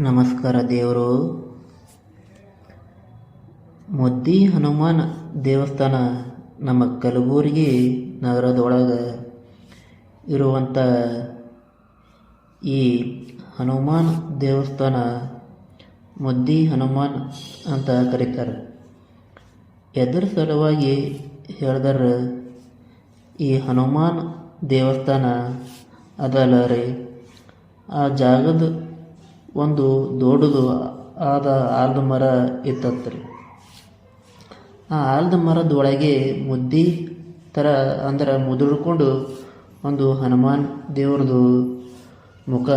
ನಮಸ್ಕಾರ ದೇವರು. ಮುದ್ದಿ ಹನುಮಾನ್ ದೇವಸ್ಥಾನ ನಮ್ಮ ಕಲಬುರಗಿ ನಗರದೊಳಗೆ ಇರುವಂಥ ಈ ಹನುಮಾನ್ ದೇವಸ್ಥಾನ ಮುದ್ದಿ ಹನುಮಾನ್ ಅಂತ ಕರೀತಾರೆ. ಎದ್ರ ಸಲುವಾಗಿ ಹೇಳಿದ್ರೆ, ಈ ಹನುಮಾನ್ ದೇವಸ್ಥಾನ ಅದಲ್ಲ ರೀ. ಆ ಜಾಗದ ಒಂದು ದೊಡ್ಡದು ಆದ ಆಲದ ಮರ ಇತ್ತತ್ರಿ. ಆ ಆಲದ ಮರದ ಒಳಗೆ ಮುದ್ದಿ ಥರ ಅಂದ್ರೆ ಮುದುರ್ಕೊಂಡು ಒಂದು ಹನುಮಾನ್ ದೇವ್ರದ್ದು ಮುಖ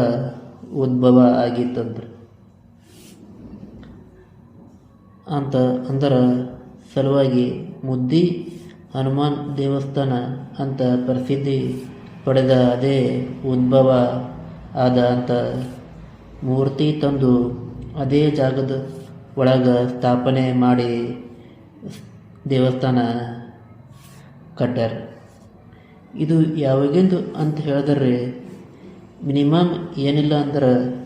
ಉದ್ಭವ ಆಗಿತ್ತಂತ್ರಿ. ಅಂತ ಅಂದ್ರೆ ಸಲುವಾಗಿ ಮುದ್ದಿ ಹನುಮಾನ್ ದೇವಸ್ಥಾನ ಅಂತ ಪ್ರಸಿದ್ಧಿ ಪಡೆದ ಅದೇ ಉದ್ಭವ ಆದ ಅಂತ ಮೂರ್ತಿ ತಂದು ಅದೇ ಜಾಗದ ಒಳಗೆ ಸ್ಥಾಪನೆ ಮಾಡಿ ದೇವಸ್ಥಾನ ಕಟ್ಟಾರ. ಇದು ಯಾವಾಗಿಂದು ಅಂತ ಹೇಳಿದ್ರೆ, ಮಿನಿಮಮ್ ಏನಿಲ್ಲ ಅಂದ್ರೆ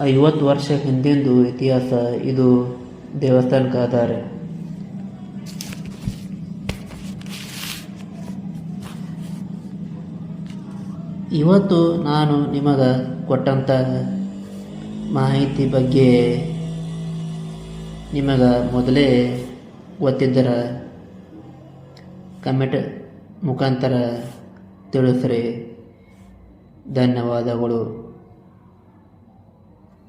ಐವತ್ತು ವರ್ಷ ಹಿಂದಿಂದು ಇತಿಹಾಸ ಇದು ದೇವಸ್ಥಾನಕ್ಕೆ ಆಧಾರ. ಇವತ್ತು ನಾನು ನಿಮಗೆ ಕೊಟ್ಟಂಥ ಮಾಹಿತಿ ಬಗ್ಗೆ ನಿಮಗೆ ಮೊದಲೇ ಗೊತ್ತಿದ್ದರ ಕಮೆಂಟ್ ಮುಖಾಂತರ ತಿಳಿಸ್ರಿ. ಧನ್ಯವಾದಗಳು.